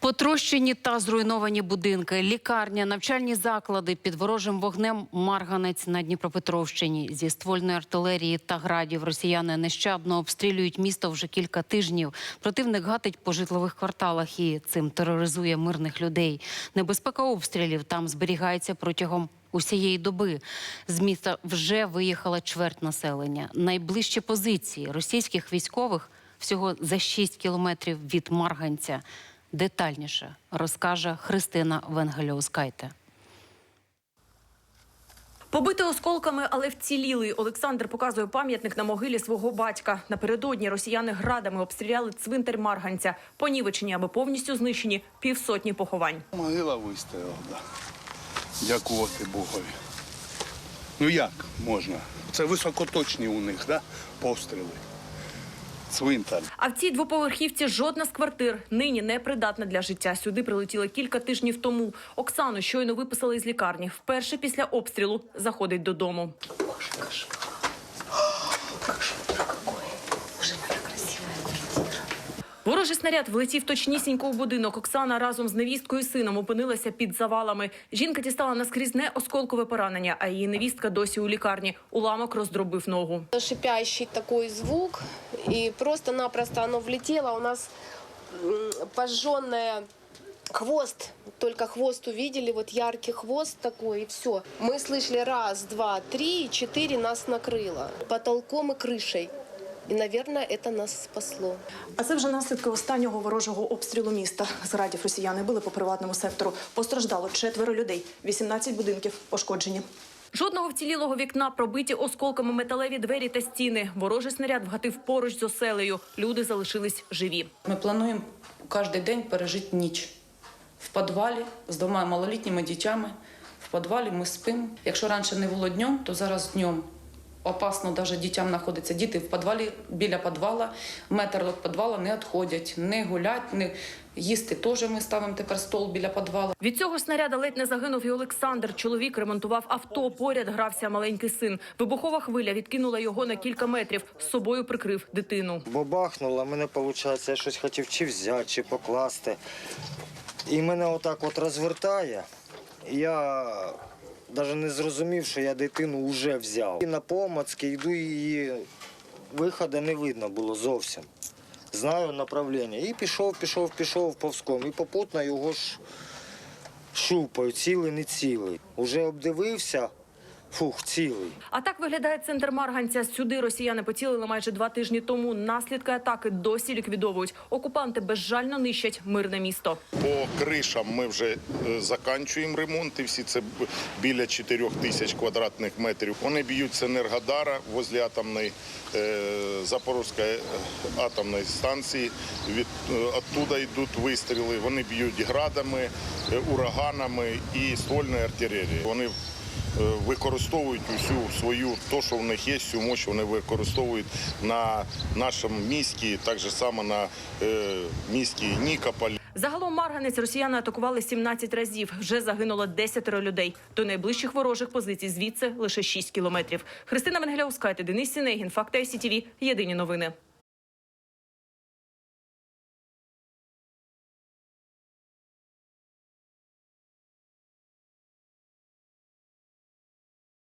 Потрощені та зруйновані будинки, лікарня, навчальні заклади під ворожим вогнем Марганець на Дніпропетровщині. Зі ствольної артилерії та градів росіяни нещадно обстрілюють місто вже кілька тижнів. Противник гатить по житлових кварталах і цим тероризує мирних людей. Небезпека обстрілів там зберігається протягом усієї доби. З міста вже виїхала чверть населення. Найближчі позиції російських військових всього за 6 кілометрів від Марганця. Детальніше розкаже Христина Венгельоускайте. Побитий осколками, але вцілілий. Олександр показує пам'ятник на могилі свого батька. Напередодні росіяни градами обстріляли цвинтар Марганця. Понівечені або повністю знищені півсотні поховань. Могила вистояла, да. Дякувати Богові. Ну як можна? Це високоточні у них, да? постріли. Цвинтар. А в цій двоповерхівці жодна з квартир нині не придатна для життя. Сюди прилетіла кілька тижнів тому. Оксану щойно виписали із лікарні. Вперше після обстрілу заходить додому. Ворожий снаряд влетів точнісінько у будинок. Оксана разом з невісткою і сином опинилася під завалами. Жінка дістала наскрізне осколкове поранення, а її невістка досі у лікарні. Уламок роздробив ногу. шипящий такой звук, и просто-напросто оно влетело. У нас м, пожженная хвост, только хвост увидели, вот яркий хвост такой, и все. Мы слышали раз, два, три, и четыре нас накрыло потолком и крышей. И, наверное, это нас спасло. А це вже наслідки останнього ворожого обстрілу міста. Зрадів росіяни били по приватному сектору. Постраждало четверо людей, 18 будинків пошкоджені. Жодного вцілілого вікна пробиті осколками металеві двері та стіни. Ворожий снаряд вгатив поруч з оселею. Люди залишились живі. Ми плануємо кожен день пережити ніч в підвалі з двома малолітніми дітьми. В підвалі ми спимо. Якщо раніше не було днем, то зараз днем. Опасно навіть дітям знаходиться. Діти в підвалі біля підвала, метр від підвала не відходять, не гулять, не їсти теж ми ставимо тепер стол біля підвала. Від цього снаряда ледь не загинув і Олександр. Чоловік ремонтував авто. Поряд грався маленький син. Вибухова хвиля відкинула його на кілька метрів. З собою прикрив дитину. Бо бахнуло, мене виходить, я щось хотів чи взяти, чи покласти. І мене отак от розвертає. Я навіть не зрозумів, що я дитину вже взяв. І на помацки йду її виходу не видно було зовсім. Знаю направлення. І пішов, пішов, пішов повзком. І попутно його ж шупаю, цілий, не цілий. Уже обдивився, фух, цілий. А так виглядає центр Марганця. Сюди росіяни поцілили майже два тижні тому. Наслідки атаки досі ліквідовують. Окупанти безжально нищать мирне місто. По кришам ми вже е, заканчуємо ремонт, і всі це біля 4 тисяч квадратних метрів. Вони б'ють з Енергодара возле атомної е, Запорізької е, атомної станції. Від е, оттуда йдуть вистріли. Вони б'ють градами, е, ураганами і ствольною артилерією. Вони використовують усю свою, то, що в них є, всю мощь вони використовують на нашому місті, так само на е, місті Нікополь. Загалом Марганець росіяни атакували 17 разів. Вже загинуло 10 людей. До найближчих ворожих позицій звідси лише 6 кілометрів. Христина Венгеляускайте, Денис Сінегін, Факти СІТВ. Єдині новини.